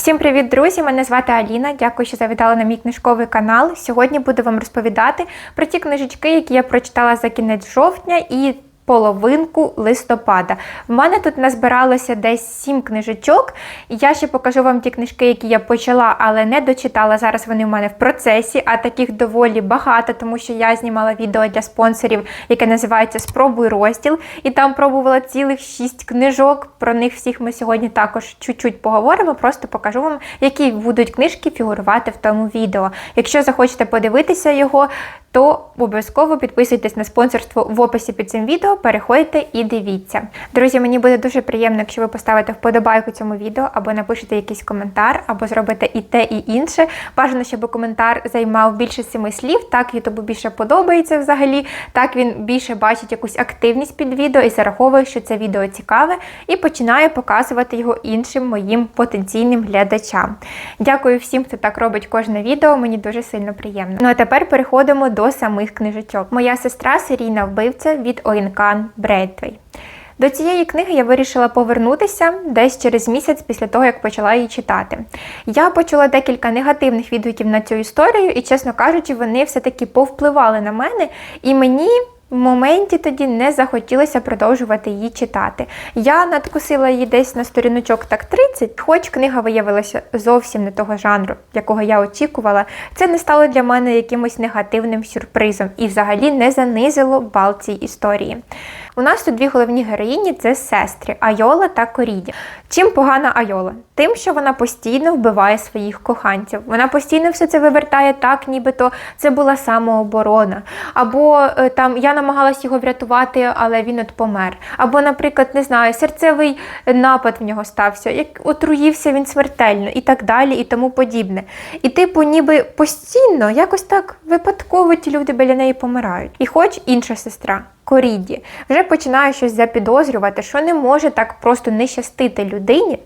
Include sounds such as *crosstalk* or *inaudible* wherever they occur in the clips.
Всім привіт, друзі! Мене звати Аліна. Дякую, що завітали на мій книжковий канал. Сьогодні буду вам розповідати про ті книжечки, які я прочитала за кінець жовтня і половинку листопада. В мене тут назбиралося десь сім книжечок. Я ще покажу вам ті книжки, які я почала, але не дочитала. Зараз вони в мене в процесі, а таких доволі багато, тому що я знімала відео для спонсорів, яке називається Спробуй розділ. І там пробувала цілих шість книжок. Про них всіх ми сьогодні також чуть-чуть поговоримо. Просто покажу вам, які будуть книжки фігурувати в тому відео. Якщо захочете подивитися його, то обов'язково підписуйтесь на спонсорство в описі під цим відео, переходьте і дивіться. Друзі, мені буде дуже приємно, якщо ви поставите вподобайку цьому відео, або напишете якийсь коментар, або зробите і те, і інше. Бажано, щоб коментар займав більше семи слів. Так Ютубу більше подобається взагалі. Так він більше бачить якусь активність під відео і зараховує, що це відео цікаве, і починає показувати його іншим моїм потенційним глядачам. Дякую всім, хто так робить кожне відео. Мені дуже сильно приємно. Ну а тепер переходимо до самих книжечок. Моя сестра серійна вбивця від Орінкан Бредвей. До цієї книги я вирішила повернутися десь через місяць після того, як почала її читати. Я почула декілька негативних відгуків на цю історію, і, чесно кажучи, вони все-таки повпливали на мене, і мені. В моменті тоді не захотілося продовжувати її читати. Я надкусила її десь на сторіночок так 30, хоч книга виявилася зовсім не того жанру, якого я очікувала, це не стало для мене якимось негативним сюрпризом і взагалі не занизило бал цій історії. У нас тут дві головні героїні це сестри Айола та Коріді. Чим погана Айола? Тим, що вона постійно вбиває своїх коханців. Вона постійно все це вивертає так, нібито це була самооборона. Або е, там я намагалась його врятувати, але він от помер. Або, наприклад, не знаю, серцевий напад в нього стався, як отруївся він смертельно і так далі, і тому подібне. І, типу, ніби постійно, якось так випадково ті люди біля неї помирають. І хоч інша сестра. Коріді вже починає щось запідозрювати, що не може так просто не щастити людині.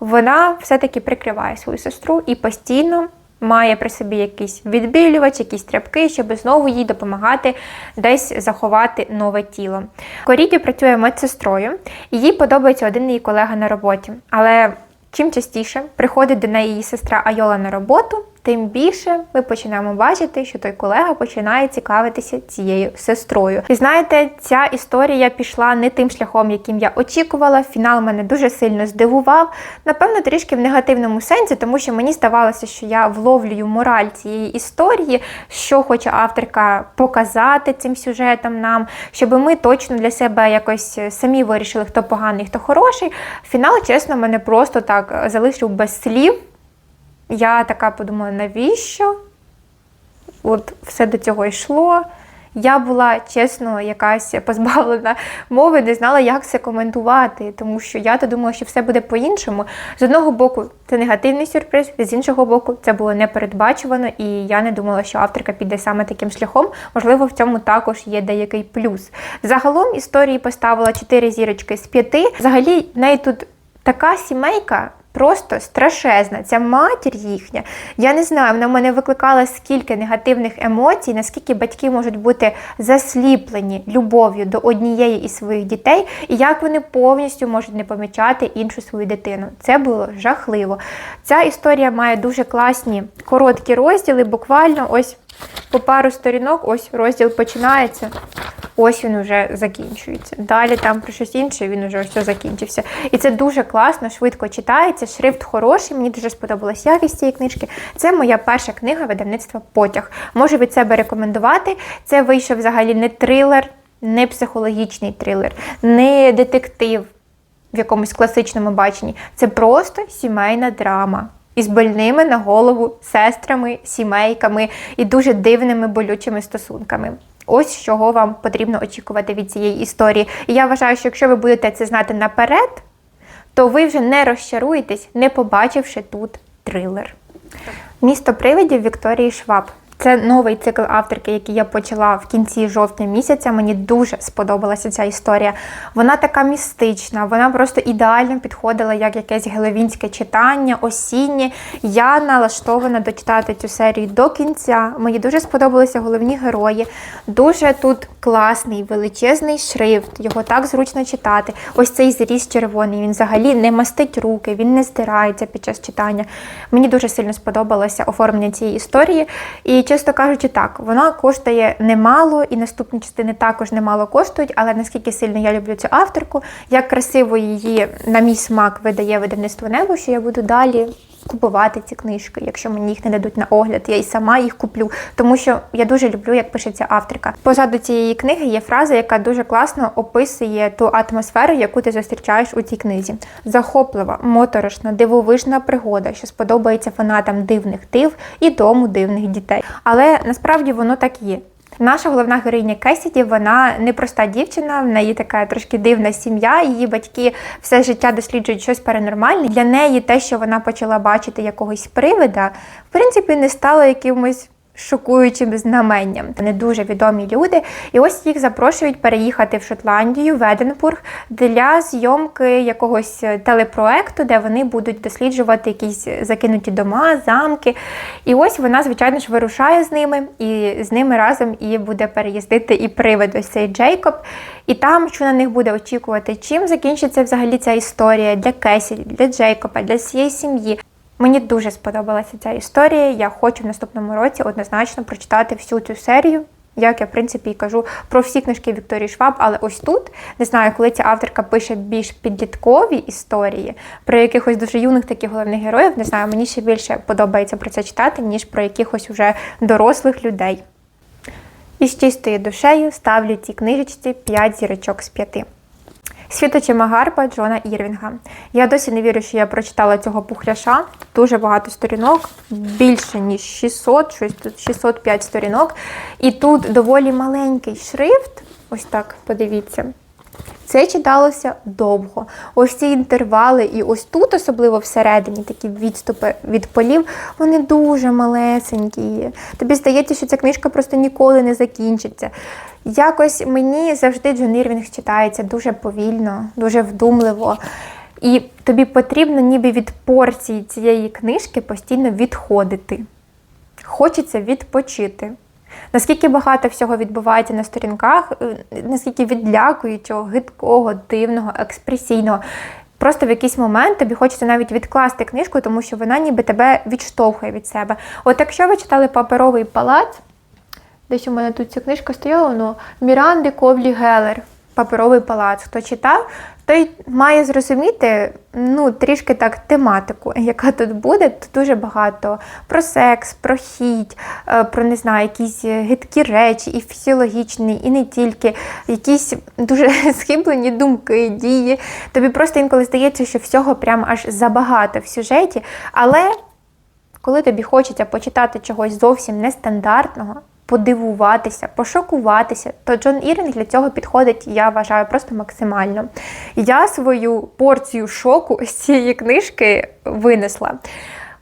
Вона все-таки прикриває свою сестру і постійно має при собі якийсь відбілювач, якісь тряпки, щоб знову їй допомагати десь заховати нове тіло. Коріді працює медсестрою, і їй подобається один її колега на роботі. Але чим частіше приходить до неї її сестра Айола на роботу, тим більше ми починаємо бачити, що той колега починає цікавитися цією сестрою. І знаєте, ця історія пішла не тим шляхом, яким я очікувала. Фінал мене дуже сильно здивував. Напевно, трішки в негативному сенсі, тому що мені здавалося, що я вловлюю мораль цієї історії, що хоче авторка показати цим сюжетом нам, щоб ми точно для себе якось самі вирішили, хто поганий, хто хороший. Фінал, чесно, мене просто так залишив без слів. Я така подумала, навіщо? От все до цього йшло. Я була чесно, якась позбавлена мови, не знала, як це коментувати, тому що я то думала, що все буде по-іншому. З одного боку, це негативний сюрприз, з іншого боку, це було непередбачувано, і я не думала, що авторка піде саме таким шляхом. Можливо, в цьому також є деякий плюс. Загалом історії поставила 4 зірочки з 5. Взагалі, в неї тут така сімейка. Просто страшезна, ця матір їхня. Я не знаю, вона в мене викликала скільки негативних емоцій, наскільки батьки можуть бути засліплені любов'ю до однієї із своїх дітей, і як вони повністю можуть не помічати іншу свою дитину. Це було жахливо. Ця історія має дуже класні короткі розділи, буквально ось по пару сторінок, ось розділ починається. Ось він вже закінчується. Далі там про щось інше, він вже все закінчився. І це дуже класно, швидко читається. Шрифт хороший, мені дуже сподобалась якість цієї книжки. Це моя перша книга видавництва Потяг. Можу від себе рекомендувати. Це вийшов взагалі не трилер, не психологічний трилер, не детектив в якомусь класичному баченні. Це просто сімейна драма. Із больними на голову сестрами, сімейками і дуже дивними болючими стосунками. Ось чого вам потрібно очікувати від цієї історії. І я вважаю, що якщо ви будете це знати наперед, то ви вже не розчаруєтесь, не побачивши тут трилер. Місто привидів Вікторії Шваб. Це новий цикл авторки, який я почала в кінці жовтня місяця. Мені дуже сподобалася ця історія. Вона така містична, вона просто ідеально підходила як якесь геловінське читання, осіннє. Я налаштована дочитати цю серію до кінця. Мені дуже сподобалися головні герої. Дуже тут класний, величезний шрифт, його так зручно читати. Ось цей зріз червоний. Він взагалі не мастить руки, він не здирається під час читання. Мені дуже сильно сподобалося оформлення цієї історії. І, чесно кажучи, так, вона коштує немало, і наступні частини також немало коштують, але наскільки сильно я люблю цю авторку, як красиво її, на мій смак, видає видавництво небо, що я буду далі. Купувати ці книжки, якщо мені їх не дадуть на огляд, я і сама їх куплю, тому що я дуже люблю, як пишеться авторка. Позаду цієї книги є фраза, яка дуже класно описує ту атмосферу, яку ти зустрічаєш у цій книзі. Захоплива, моторошна, дивовижна пригода, що сподобається фанатам дивних див і дому дивних дітей. Але насправді воно так є. Наша головна героїня Кесіді, вона непроста дівчина, в неї така трошки дивна сім'я. Її батьки все життя досліджують щось паранормальне. Для неї те, що вона почала бачити якогось привида, в принципі, не стало якимось. Шокуючим знаменням. Не дуже відомі люди. І ось їх запрошують переїхати в Шотландію, в Единбург для зйомки якогось телепроекту, де вони будуть досліджувати якісь закинуті дома, замки. І ось вона, звичайно ж, вирушає з ними, і з ними разом і буде переїздити і привид ось цей Джейкоб. І там, що на них буде очікувати, чим закінчиться взагалі ця історія для Кесі, для Джейкоба, для всієї сім'ї. Мені дуже сподобалася ця історія. Я хочу в наступному році однозначно прочитати всю цю серію. Як я, в принципі, і кажу про всі книжки Вікторії Шваб, але ось тут не знаю, коли ця авторка пише більш підліткові історії про якихось дуже юних таких головних героїв, не знаю, мені ще більше подобається про це читати, ніж про якихось уже дорослих людей. І з чистою душею ставлю цій книжечці 5 зірочок з 5. Світочима гарба Джона Ірвінга. Я досі не вірю, що я прочитала цього пухляша. Дуже багато сторінок, більше ніж 600, щось тут 605 сторінок. І тут доволі маленький шрифт. Ось так, подивіться. Це читалося довго. Ось ці інтервали, і ось тут, особливо всередині, такі відступи від полів, вони дуже малесенькі. Тобі здається, що ця книжка просто ніколи не закінчиться. Якось мені завжди Джон Ірвінг читається дуже повільно, дуже вдумливо. І тобі потрібно ніби від порції цієї книжки постійно відходити. Хочеться відпочити. Наскільки багато всього відбувається на сторінках, е, наскільки відлякуючого, гидкого, дивного, експресійного. Просто в якийсь момент тобі хочеться навіть відкласти книжку, тому що вона ніби тебе відштовхує від себе. От якщо ви читали паперовий палац, десь у мене тут ця книжка стояла, ну, Міранди Ковлі Гелер, паперовий палац. Хто читав, той має зрозуміти ну, трішки так тематику, *laughs* яка тут буде. Тут дуже багато про секс, про хіть, е, про не знаю, якісь гидкі речі, і фізіологічні, і не тільки, якісь дуже *laughs* схиблені думки, дії. Тобі просто інколи здається, що всього прям аж забагато в сюжеті. Але коли тобі хочеться почитати чогось зовсім нестандартного, подивуватися, пошокуватися, то Джон Ірінг для цього підходить, я вважаю, просто максимально. Я свою порцію шоку з цієї книжки винесла.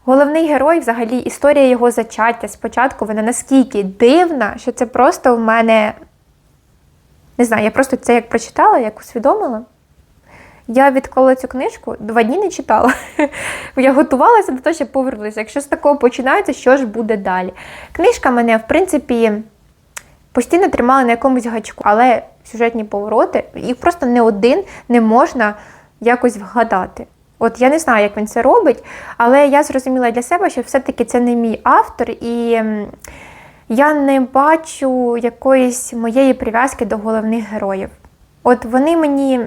Головний герой, взагалі, історія його зачаття спочатку, вона наскільки дивна, що це просто в мене. Не знаю, я просто це як прочитала, як усвідомила. Я відколи цю книжку, два дні не читала. *laughs* Я готувалася до того, щоб повернутися. Якщо з такого починається, що ж буде далі? Книжка мене, в принципі, постійно тримала на якомусь гачку, але сюжетні повороти, їх просто не один не можна якось вгадати. От я не знаю, як він це робить, але я зрозуміла для себе, що все-таки це не мій автор, і я не бачу якоїсь моєї прив'язки до головних героїв. От вони мені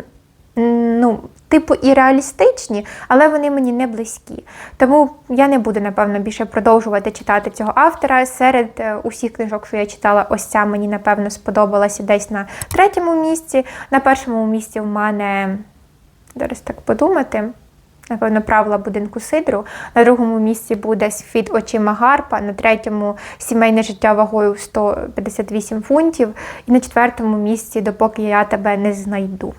ну, типу і реалістичні, але вони мені не близькі. Тому я не буду, напевно, більше продовжувати читати цього автора. Серед е, усіх книжок, що я читала, ось ця мені, напевно, сподобалася десь на третьому місці. На першому місці в мене, зараз так подумати. Напевно, правила будинку Сидру. На другому місці буде світ очима Гарпа, на третьому сімейне життя вагою 158 фунтів. І на четвертому місці, допоки я тебе не знайду.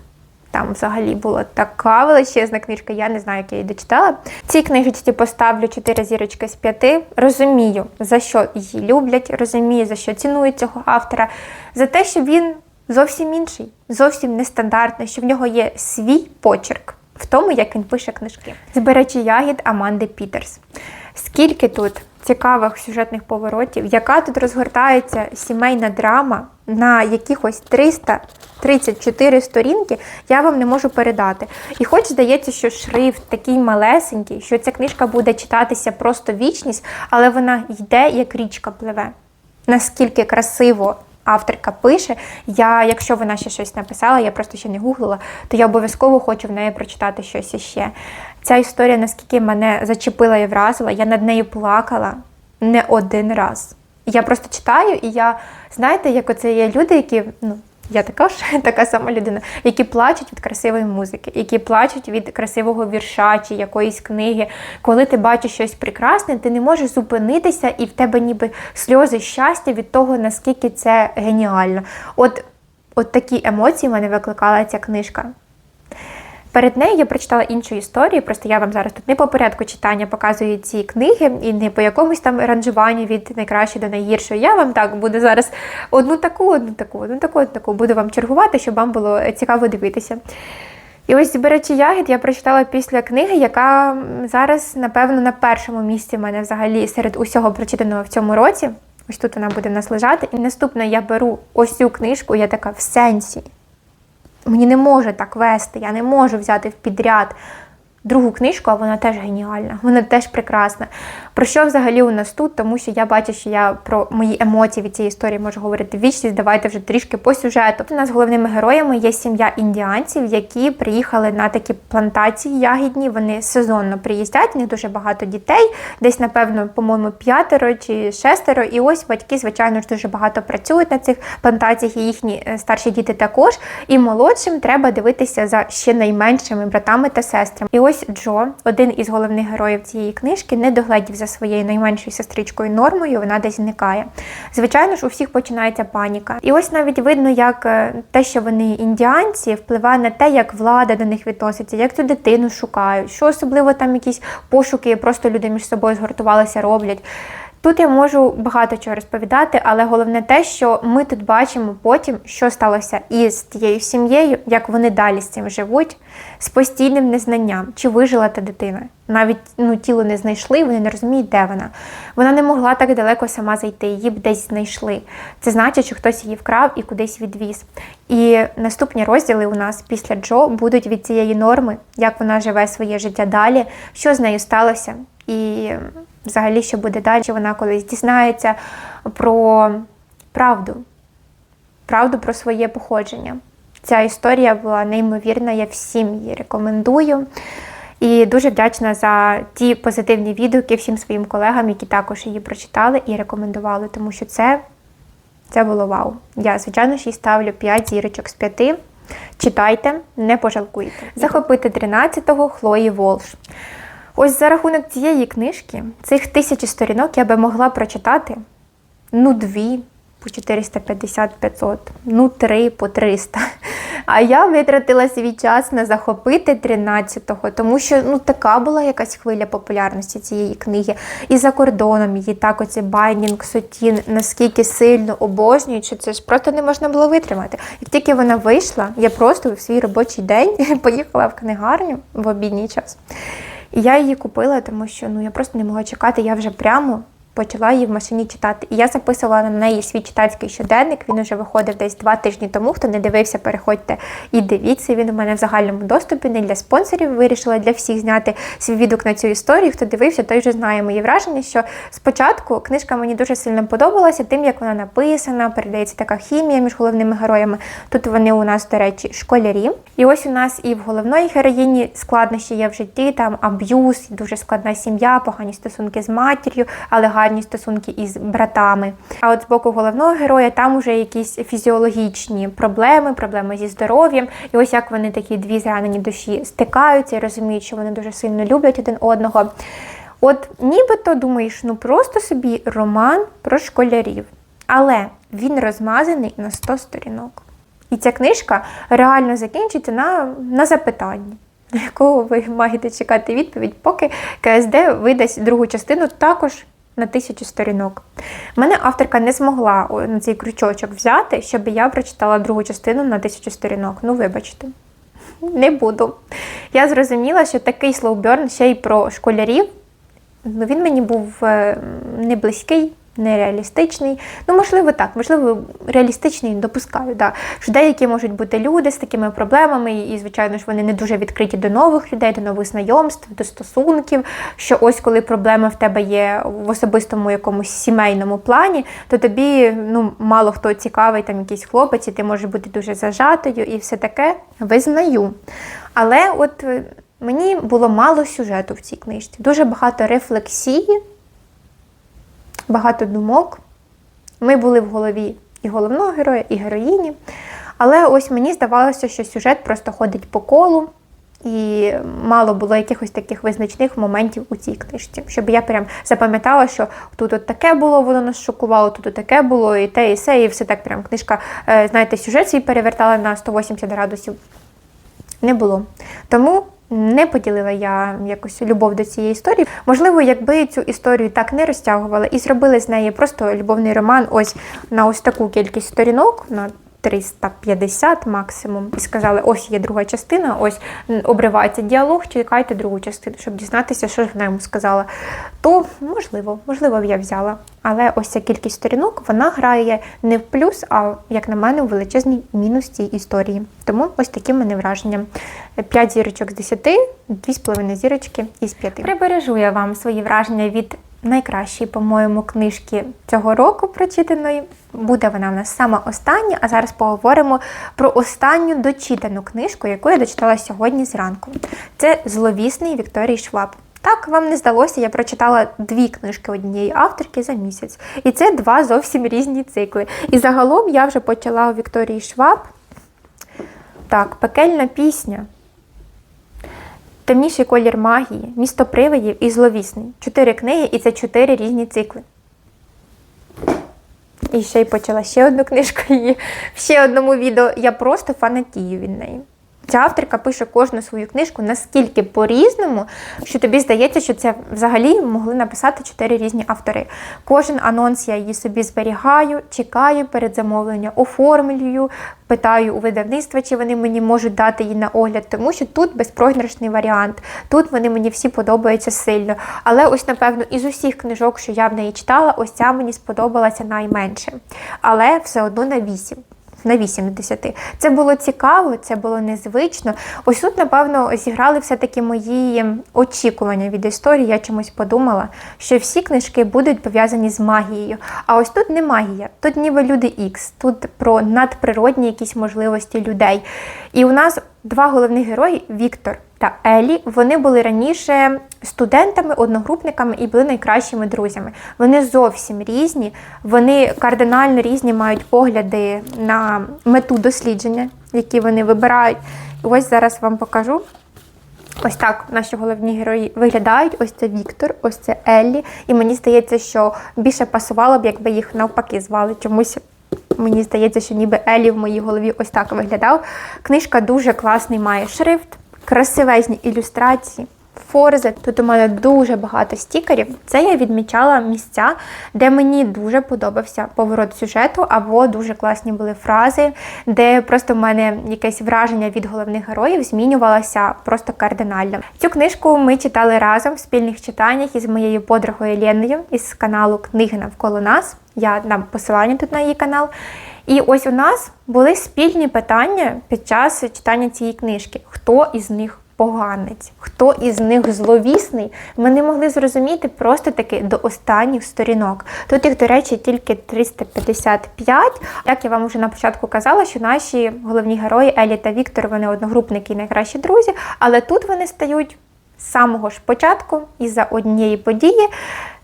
Там взагалі була така величезна книжка, я не знаю, як я її дочитала. Цій книжечці поставлю 4 зірочки з 5. Розумію, за що її люблять, розумію, за що цінують цього автора, за те, що він зовсім інший, зовсім нестандартний, що в нього є свій почерк в тому, як він пише книжки. Збирачі ягід Аманди Пітерс. Скільки тут цікавих сюжетних поворотів, яка тут розгортається сімейна драма на якихось 334 сторінки, я вам не можу передати. І хоч здається, що шрифт такий малесенький, що ця книжка буде читатися просто вічність, але вона йде, як річка пливе. Наскільки красиво авторка пише, я, якщо вона ще щось написала, я просто ще не гуглила, то я обов'язково хочу в неї прочитати щось іще. Ця історія, наскільки мене зачепила і вразила, я над нею плакала не один раз. Я просто читаю, і я, знаєте, як оце є люди, які, ну, я також *laughs* така сама людина, які плачуть від красивої музики, які плачуть від красивого вірша чи якоїсь книги. Коли ти бачиш щось прекрасне, ти не можеш зупинитися, і в тебе ніби сльози щастя від того, наскільки це геніально. От, от такі емоції в мене викликала ця книжка. Перед нею я прочитала іншу історію, просто я вам зараз тут не по порядку читання показую ці книги і не по якомусь там ранжуванню від найкращої до найгіршої. Я вам так буду зараз одну таку, одну таку, одну таку, одну таку буду вам чергувати, щоб вам було цікаво дивитися. І ось збирачі ягід я прочитала після книги, яка зараз, напевно, на першому місці в мене взагалі серед усього прочитаного в цьому році. Ось тут вона буде нас лежати. І наступне я беру ось цю книжку, я така в сенсі. Мені не може так вести, я не можу взяти в підряд другу книжку, а вона теж геніальна, вона теж прекрасна. Про що взагалі у нас тут? Тому що я бачу, що я про мої емоції від цієї історії можу говорити вічність. Давайте вже трішки по сюжету. У нас головними героями є сім'я індіанців, які приїхали на такі плантації ягідні. Вони сезонно приїздять, не дуже багато дітей, десь, напевно, по-моєму, п'ятеро чи шестеро. І ось батьки, звичайно ж, дуже багато працюють на цих плантаціях, і їхні е, старші діти також. І молодшим треба дивитися за ще найменшими братами та сестрами. І ось Джо, один із головних героїв цієї книжки, не догледів за своєю найменшою сестричкою нормою, вона десь зникає. Звичайно ж, у всіх починається паніка. І ось навіть видно, як е, те, що вони індіанці, впливає на те, як влада до них відноситься, як цю дитину шукають, що особливо там якісь пошуки, просто люди між собою згуртувалися, роблять. Тут я можу багато чого розповідати, але головне те, що ми тут бачимо потім, що сталося із тією сім'єю, як вони далі з цим живуть, з постійним незнанням, чи вижила та дитина. Навіть ну, тіло не знайшли, вони не розуміють, де вона. Вона не могла так далеко сама зайти, її б десь знайшли. Це значить, що хтось її вкрав і кудись відвіз. І наступні розділи у нас після Джо будуть від цієї норми, як вона живе своє життя далі, що з нею сталося. І взагалі, що буде далі, вона колись дізнається про правду, правду про своє походження. Ця історія була неймовірна, я всім її рекомендую. І дуже вдячна за ті позитивні відгуки всім своїм колегам, які також її прочитали і рекомендували, тому що це, це було вау. Я, звичайно, ж їй ставлю 5 зірочок з 5. Читайте, не пожалкуйте. Захопити 13-го Хлої Волш. Ось за рахунок цієї книжки, цих тисячі сторінок я би могла прочитати ну дві по 450-500, ну три по 300. *laughs* А я витратила свій час на захопити 13-го, тому що ну така була якась хвиля популярності цієї книги. І за кордоном її так оці Байнінг, Сотін наскільки сильно обожнюють, що це ж просто не можна було витримати. Як тільки вона вийшла, я просто в свій робочий день *laughs* поїхала в книгарню в обідній час. І я її купила, тому що ну я просто не могла чекати. Я вже прямо почала її в машині читати. І я записувала на неї свій читацький щоденник. Він вже виходив десь два тижні тому. Хто не дивився, переходьте і дивіться. Він у мене в загальному доступі, не для спонсорів. Вирішила для всіх зняти свій відгук на цю історію. Хто дивився, той вже знає мої враження. Що спочатку книжка мені дуже сильно подобалася, тим як вона написана, передається така хімія між головними героями. Тут вони у нас, до речі, школярі. І ось у нас і в головної героїні складнощі є в житті, там аб'юз, дуже складна сім'я, погані стосунки з матір'ю, але гарні стосунки із братами. А от з боку головного героя там вже якісь фізіологічні проблеми, проблеми зі здоров'ям. І ось як вони такі дві зранені душі стикаються і розуміють, що вони дуже сильно люблять один одного. От нібито думаєш, ну просто собі роман про школярів. Але він розмазаний на 100 сторінок. І ця книжка реально закінчиться на, на запитанні. На якого ви маєте чекати відповідь, поки КСД видасть другу частину також на тисячу сторінок. Мене авторка не змогла на цей крючочок взяти, щоб я прочитала другу частину на тисячу сторінок. Ну, вибачте, не буду. Я зрозуміла, що такий слоуберн ще й про школярів. Ну, він мені був е, не близький, нереалістичний. Ну, можливо, так, можливо, реалістичний допускаю. Да. Що деякі можуть бути люди з такими проблемами, і, звичайно ж, вони не дуже відкриті до нових людей, до нових знайомств, до стосунків. Що ось коли проблема в тебе є в особистому якомусь сімейному плані, то тобі ну, мало хто цікавий, там якийсь хлопець, і ти можеш бути дуже зажатою і все таке визнаю. Але от е, мені було мало сюжету в цій книжці, дуже багато рефлексії багато думок. Ми були в голові і головного героя, і героїні. Але ось мені здавалося, що сюжет просто ходить по колу, і мало було якихось таких визначних моментів у цій книжці, щоб я прям запам'ятала, що тут от таке було, воно нас шокувало, тут от таке було, і те, і все, і все так прям книжка, е, знаєте, сюжет свій перевертала на 180 градусів. Не було. Тому не поділила я якось любов до цієї історії. Можливо, якби цю історію так не розтягувала і зробили з неї просто любовний роман, ось на ось таку кількість сторінок. на 350 максимум, і сказали, ось є друга частина, ось обривається діалог, чекайте другу частину, щоб дізнатися, що ж вона йому сказала. То можливо, можливо, б я взяла. Але ось ця кількість сторінок вона грає не в плюс, а як на мене, у величезний мінус цій історії. Тому ось такі в мене враження. 5 зірочок з 10, 2,5 зірочки із 5. Прибережу я вам свої враження від найкращої, по-моєму, книжки цього року прочитаної. Буде вона в нас сама остання, а зараз поговоримо про останню дочитану книжку, яку я дочитала сьогодні зранку. Це зловісний Вікторії Шваб. Так, вам не здалося, я прочитала дві книжки однієї авторки за місяць. І це два зовсім різні цикли. І загалом я вже почала у Вікторії Шваб. Так, пекельна пісня. Темніший колір магії, місто привидів і зловісний. Чотири книги, і це чотири різні цикли. І ще й почала ще одну книжку її в ще одному відео. Я просто фанатію від неї. Ця авторка пише кожну свою книжку наскільки по-різному, що тобі здається, що це взагалі могли написати чотири різні автори. Кожен анонс я її собі зберігаю, чекаю перед замовленням, оформлюю, питаю у видавництва, чи вони мені можуть дати її на огляд, тому що тут безпрограшний варіант. Тут вони мені всі подобаються сильно. Але ось, напевно, із усіх книжок, що я в неї читала, ось ця мені сподобалася найменше. Але все одно на 8 на 8 з 10. Це було цікаво, це було незвично. Ось тут, напевно, зіграли все-таки мої очікування від історії. Я чомусь подумала, що всі книжки будуть пов'язані з магією. А ось тут не магія, тут ніби люди Ікс, тут про надприродні якісь можливості людей. І у нас два головних герої Віктор та Елі. Вони були раніше студентами, одногрупниками і були найкращими друзями. Вони зовсім різні, вони кардинально різні мають погляди на мету дослідження, які вони вибирають. Ось зараз вам покажу. Ось так наші головні герої виглядають. Ось це Віктор, ось це Еллі. І мені здається, що більше пасувало б, якби їх навпаки звали. Чомусь мені здається, що ніби Еллі в моїй голові ось так виглядав. Книжка дуже класний має шрифт, красивезні ілюстрації. Форзи, тут у мене дуже багато стікерів. Це я відмічала місця, де мені дуже подобався поворот сюжету, або дуже класні були фрази, де просто в мене якесь враження від головних героїв змінювалося просто кардинально. Цю книжку ми читали разом в спільних читаннях із моєю подругою Леною із каналу Книги навколо нас. Я дам посилання тут на її канал. І ось у нас були спільні питання під час читання цієї книжки. Хто із них поганець, хто із них зловісний, ми не могли зрозуміти просто таки до останніх сторінок. Тут їх, до речі, тільки 355. Як я вам вже на початку казала, що наші головні герої Елі та Віктор, вони одногрупники і найкращі друзі, але тут вони стають з самого ж початку із за однієї події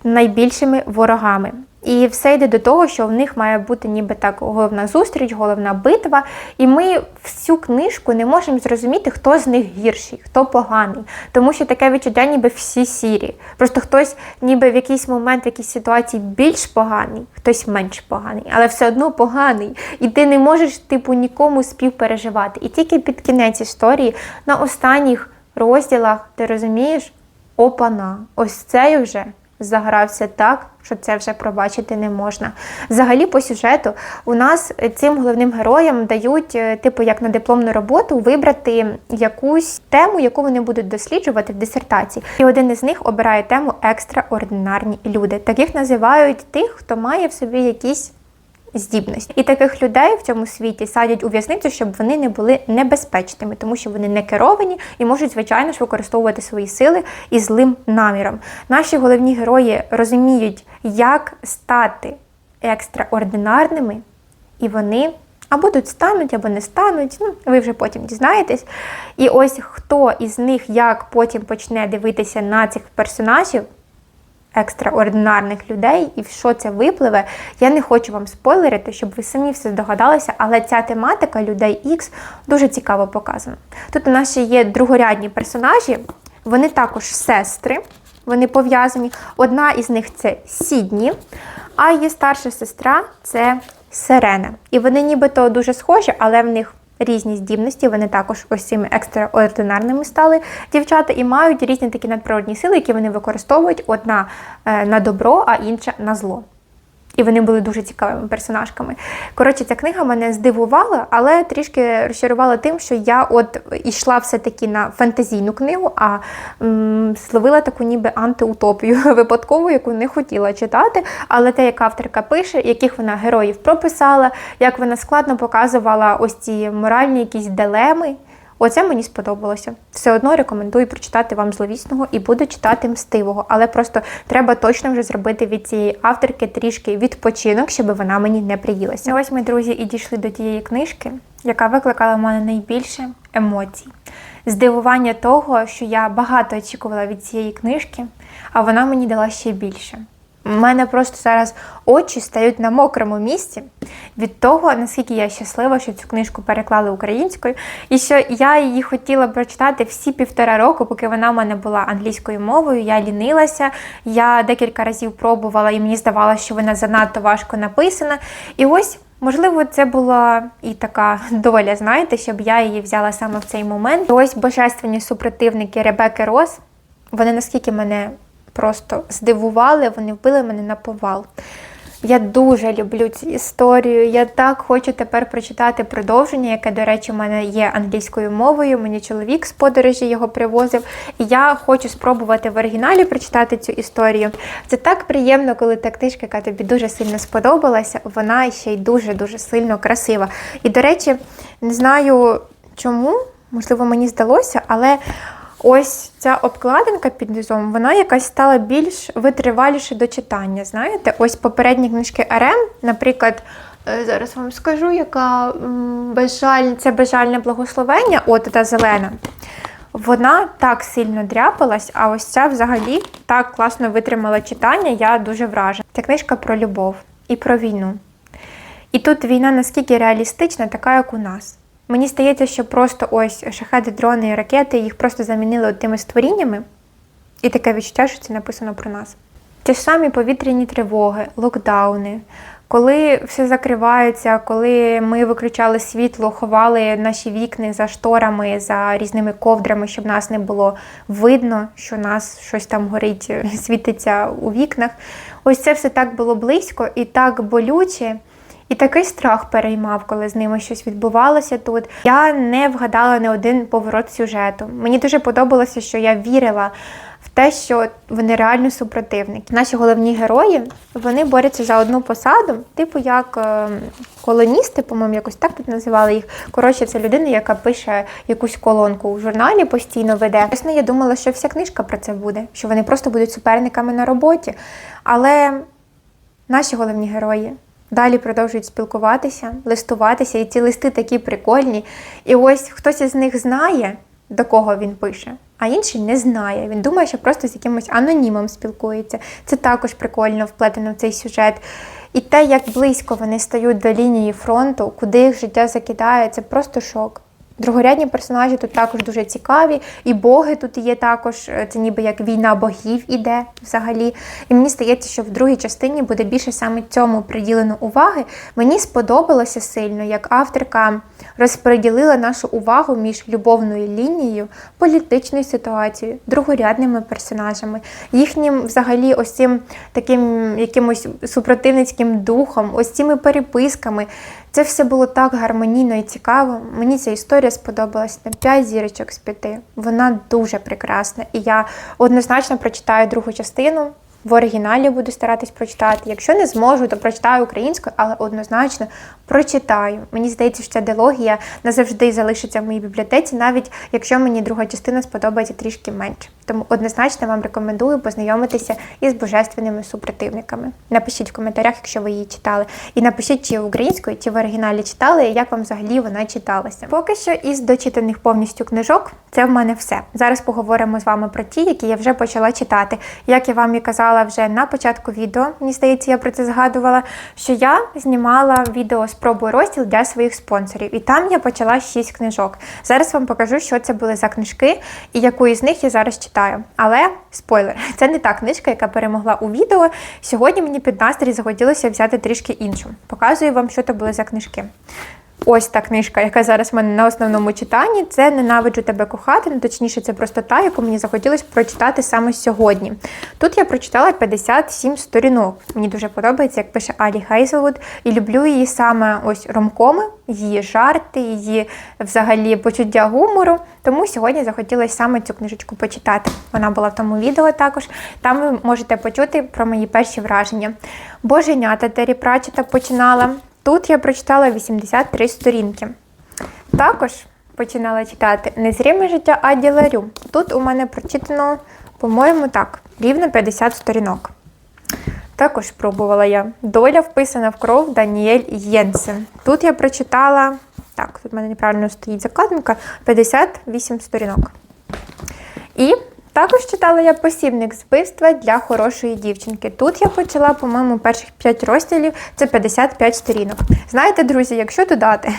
найбільшими ворогами. І все йде до того, що в них має бути ніби так головна зустріч, головна битва. І ми всю книжку не можемо зрозуміти, хто з них гірший, хто поганий. Тому що таке відчуття, ніби всі сірі. Просто хтось, ніби в якийсь момент, в якійсь ситуації більш поганий, хтось менш поганий, але все одно поганий. І ти не можеш, типу, нікому співпереживати. І тільки під кінець історії, на останніх розділах, ти розумієш, опана, ось цей вже загрався так, що це вже пробачити не можна. Взагалі, по сюжету, у нас цим головним героям дають, е, типу, як на дипломну роботу, вибрати якусь тему, яку вони будуть досліджувати в дисертації. І один із них обирає тему екстраординарні люди. Таких називають тих, хто має в собі якісь здібності. І таких людей в цьому світі садять у в'язницю, щоб вони не були небезпечними, тому що вони не керовані і можуть, звичайно ж, використовувати свої сили із злим наміром. Наші головні герої розуміють, як стати екстраординарними, і вони або тут стануть, або не стануть. Ну, ви вже потім дізнаєтесь. І ось хто із них як потім почне дивитися на цих персонажів екстраординарних людей і в що це випливе. Я не хочу вам спойлерити, щоб ви самі все здогадалися, але ця тематика людей X дуже цікаво показана. Тут у нас ще є другорядні персонажі, вони також сестри, вони пов'язані. Одна із них це Сідні, а її старша сестра це Сирена. І вони нібито дуже схожі, але в них різні здібності. Вони також ось цими екстраординарними стали дівчата і мають різні такі надприродні сили, які вони використовують одна е, на добро, а інша на зло. І вони були дуже цікавими персонажками. Коротше, ця книга мене здивувала, але трішки розчарувала тим, що я от йшла все-таки на фантазійну книгу, а м, словила таку ніби антиутопію *laughs* випадкову, яку не хотіла читати. Але те, як авторка пише, яких вона героїв прописала, як вона складно показувала ось ці моральні якісь дилеми. Оце мені сподобалося. Все одно рекомендую прочитати вам зловісного і буду читати мстивого, але просто треба точно вже зробити від цієї авторки трішки відпочинок, щоб вона мені не приїлася. Ось ми, друзі, і дійшли до тієї книжки, яка викликала в мене найбільше емоцій. Здивування того, що я багато очікувала від цієї книжки, а вона мені дала ще більше. У мене просто зараз очі стають на мокрому місці від того, наскільки я щаслива, що цю книжку переклали українською, і що я її хотіла прочитати всі півтора року, поки вона в мене була англійською мовою. Я лінилася, я декілька разів пробувала, і мені здавалося, що вона занадто важко написана. І ось. Можливо, це була і така *laughs* доля, знаєте, щоб я її взяла саме в цей момент. Ось божественні супротивники Ребеки Рос, вони наскільки мене просто здивували, вони вбили мене на повал. Я дуже люблю цю історію. Я так хочу тепер прочитати продовження, яке, до речі, у мене є англійською мовою. Мені чоловік з подорожі його привозив. І я хочу спробувати в оригіналі прочитати цю історію. Це так приємно, коли та книжка, яка тобі дуже сильно сподобалася, вона ще й дуже-дуже сильно красива. І, до речі, не знаю чому, можливо, мені здалося, але. Ось ця обкладинка під низом, вона якась стала більш витриваліше до читання. Знаєте, ось попередні книжки РМ, наприклад, е, зараз вам скажу, яка безжаль... це безжальне благословення, от та зелена. Вона так сильно дряпалась, а ось ця взагалі так класно витримала читання. Я дуже вражена. Ця книжка про любов і про війну. І тут війна наскільки реалістична, така як у нас. Мені здається, що просто ось шахеди, дрони і ракети їх просто замінили тими створіннями, і таке відчуття, що це написано про нас. Ті ж самі повітряні тривоги, локдауни, коли все закривається, коли ми виключали світло, ховали наші вікни за шторами, за різними ковдрами, щоб нас не було видно, що нас щось там горить, *laughs* світиться у вікнах. Ось це все так було близько і так болюче. І такий страх переймав, коли з ними щось відбувалося тут. Я не вгадала не один поворот сюжету. Мені дуже подобалося, що я вірила в те, що вони реально супротивники. Наші головні герої вони борються за одну посаду, типу як е, колоністи, по-моєму, якось так тут називали їх. Коротше, це людина, яка пише якусь колонку у журналі, постійно веде. Чесно, я думала, що вся книжка про це буде, що вони просто будуть суперниками на роботі. Але наші головні герої. Далі продовжують спілкуватися, листуватися, і ці листи такі прикольні. І ось хтось із них знає, до кого він пише. А інший не знає. Він думає, що просто з якимось анонімом спілкується. Це також прикольно вплетено в цей сюжет. І те, як близько вони стають до лінії фронту, куди їх життя закидає, це просто шок. Другорядні персонажі тут також дуже цікаві, і боги тут є також. е, Це ніби як війна богів іде взагалі. І мені здається, що в другій частині буде більше саме цьому приділено уваги. Мені сподобалося сильно, як авторка розподілила нашу увагу між любовною лінією, політичною ситуацією, другорядними персонажами, їхнім взагалі ось цим таким якимось супротивницьким духом, ось цими переписками. Це все було так гармонійно і цікаво. Мені ця історія сподобалась на 5 зірочок з 5. Вона дуже прекрасна. І я однозначно прочитаю другу частину. В оригіналі буду старатись прочитати. Якщо не зможу, то прочитаю українською, але однозначно прочитаю. Мені здається, що ця дилогія назавжди залишиться в моїй бібліотеці, навіть якщо мені друга частина сподобається трішки менше. Тому однозначно вам рекомендую познайомитися із божественними супротивниками. Напишіть в коментарях, якщо ви її читали. І напишіть, чи українською, чи в оригіналі читали, і як вам взагалі вона читалася. Поки що із дочитаних повністю книжок, це в мене все. Зараз поговоримо з вами про ті, які я вже почала читати. Як я вам і казала вже на початку відео, мені здається, я про це згадувала, що я знімала відео спробую розділ для своїх спонсорів, і там я почала 6 книжок. Зараз вам покажу, що це були за книжки і яку із них я зараз читаю. Але спойлер, *laughs* це не та книжка, яка перемогла у відео. Сьогодні мені під настрій захотілося взяти трішки іншу. Показую вам, що це були за книжки. Ось та книжка, яка зараз в мене на основному читанні, це Ненавиджу тебе кохати. Ну, точніше, це просто та, яку мені захотілося прочитати саме сьогодні. Тут я прочитала 57 сторінок. Мені дуже подобається, як пише Алі Хейзелвуд, і люблю її саме ось ромкоми, її жарти, її взагалі почуття гумору. Тому сьогодні захотілося саме цю книжечку почитати. Вона була в тому відео також. Там ви можете почути про мої перші враження. Боженята Террі Пратчета починала. Тут я прочитала 83 сторінки. Також починала читати Незріме життя Аді Ларю. Тут у мене прочитано, по-моєму, так, рівно 50 сторінок. Також пробувала я. Доля вписана в кров Даніель Єнсен. Тут я прочитала, так, тут в мене неправильно стоїть закладинка, 58 сторінок. І також читала я посібник з вбивства для хорошої дівчинки. Тут я почала, по-моєму, перших 5 розділів, це 55 сторінок. Знаєте, друзі, якщо додати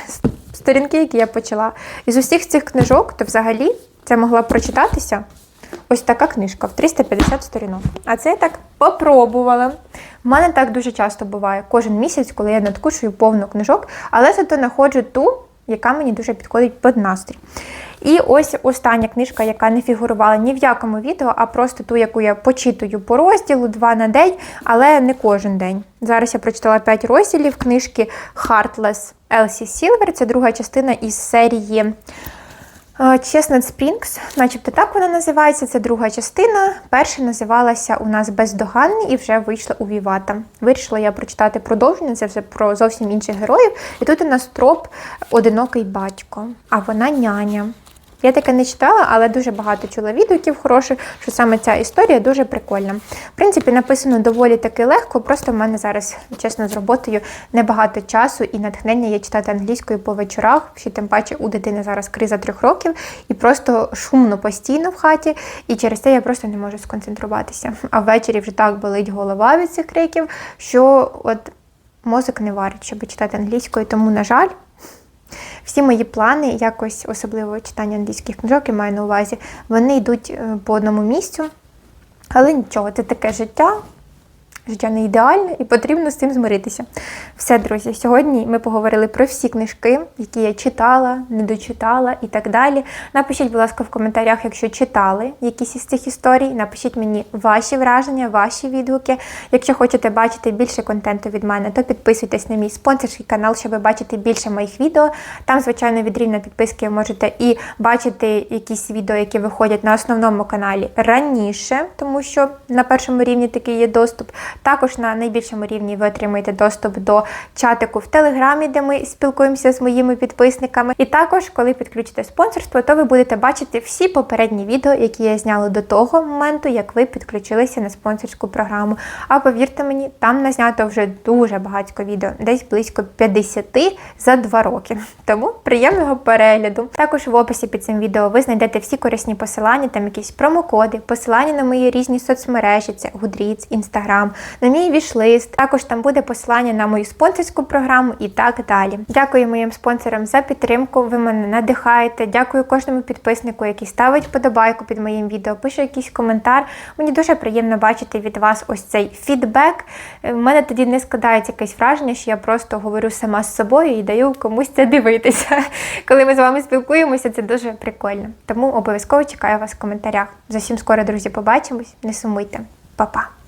сторінки, які я почала, із усіх цих книжок, то взагалі це могла прочитатися ось така книжка в 350 сторінок. А це я так попробувала. У мене так дуже часто буває кожен місяць, коли я надкушую повну книжок, але зато знаходжу ту, яка мені дуже підходить під настрій. І ось остання книжка, яка не фігурувала ні в якому відео, а просто ту, яку я почитую по розділу два на день, але не кожен день. Зараз я прочитала 5 розділів книжки Heartless Елсі Сілвер. Це друга частина із серії е, Спрінгс, начебто так вона називається. Це друга частина. Перша називалася у нас Бездоганний і вже вийшла у Вівата. Вирішила я прочитати продовження, це вже про зовсім інших героїв. І тут у нас троп одинокий батько, а вона няня. Я таке не читала, але дуже багато чула відгуків хороших, що саме ця історія дуже прикольна. В принципі, написано доволі таки легко, просто в мене зараз, чесно, з роботою небагато часу і натхнення є читати англійською по вечорах, ще тим паче у дитини зараз криза трьох років, і просто шумно постійно в хаті, і через це я просто не можу сконцентруватися. А ввечері вже так болить голова від цих криків, що от мозок не варить, щоб читати англійською, тому, на жаль. Всі мої плани, якось особливо читання англійських книжок, я маю на увазі, вони йдуть е, по одному місцю. Але нічого, це таке життя. Життя не ідеальне і потрібно з цим змиритися. Все, друзі, сьогодні ми поговорили про всі книжки, які я читала, не дочитала і так далі. Напишіть, будь ласка, в коментарях, якщо читали якісь із цих історій. Напишіть мені ваші враження, ваші відгуки. Якщо хочете бачити більше контенту від мене, то підписуйтесь на мій спонсорський канал, щоб бачити більше моїх відео. Там, звичайно, від рівня підписки ви можете і бачити якісь відео, які виходять на основному каналі раніше, тому що на першому рівні такий є доступ. Також на найбільшому рівні ви отримуєте доступ до чатику в Телеграмі, де ми спілкуємося з моїми підписниками. І також, коли підключите спонсорство, то ви будете бачити всі попередні відео, які я зняла до того моменту, як ви підключилися на спонсорську програму. А повірте мені, там назнято вже дуже багатько відео, десь близько 50 за 2 роки. Тому приємного перегляду. Також в описі під цим відео ви знайдете всі корисні посилання, там якісь промокоди, посилання на мої різні соцмережі, це Goodreads, Instagram, на мій вішлист. Також там буде посилання на мою спонсорську програму і так далі. Дякую моїм спонсорам за підтримку. Ви мене надихаєте. Дякую кожному підписнику, який ставить подобайку під моїм відео, пише якийсь коментар. Мені дуже приємно бачити від вас ось цей фідбек. У мене тоді не складається якесь враження, що я просто говорю сама з собою і даю комусь це дивитися. *laughs* Коли ми з вами спілкуємося, це дуже прикольно. Тому обов'язково чекаю вас в коментарях. Зовсім скоро, друзі, побачимось. Не сумуйте. Па-па!